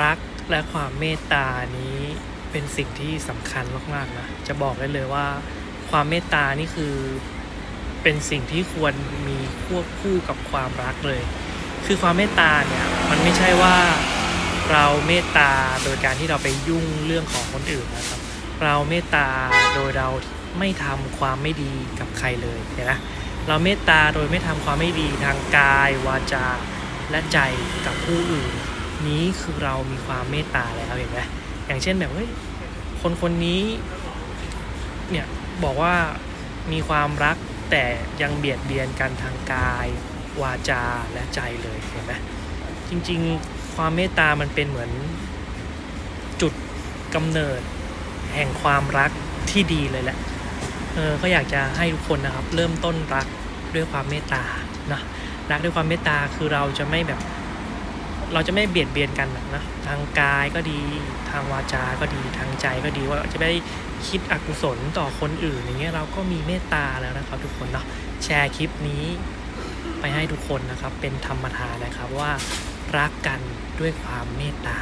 รักและความเมตตานี้เป็นสิ่งที่สำคัญมากๆนะจะบอกได้เลยว่า ความเมตตานี่คือเป็นสิ่งที่ควรมีควบคู่กับความรักเลย คือความเมตตาเนี่ยมันไม่ใช่ว่าเราเมตตาโดยการที่เราไปยุ่งเรื่องของคนอื่นนะครับ เราเมตตาโดยเราไม่ทำความไม่ดีกับใครเลยเห็นไหมเราเมตตาโดยไม่ทำความไม่ดีทางกายวาจาและใจกับผู้อื่น นี้คือเรามีความเมตตาแล้วเห็นไหมอย่างเช่นแบบเฮ้ยคนคนนี้เนี่ยบอกว่ามีความรักแต่ยังเบียดเบียนกันทางกาย วาจาและใจเลยเห็นไหมจริงๆ ความเมตตามันเป็นเหมือนจุดกำเนิดแห่งความรักที่ดีเลยแหละเออก็อยากจะให้ทุกคนนะครับ เริ่มต้นรักด้วยความเมตตานะรักด้วยความเมตตาคือเราจะไม่แบบ เราจะไม่เบียดเบียนกันนะทางกายก็ดี ทางวาจา ก็ดีทางใจก็ดีว่าจะไม่คิดอกุศลต่อคนอื่น อย่างเงี้ยเราก็มีเมตตาแล้วนะครับทุกคนเนาะแชร์คลิปนี้ไปให้ทุกคนนะครับเป็นธรรมทานนะครับว่ารักกันด้วยความเมตตา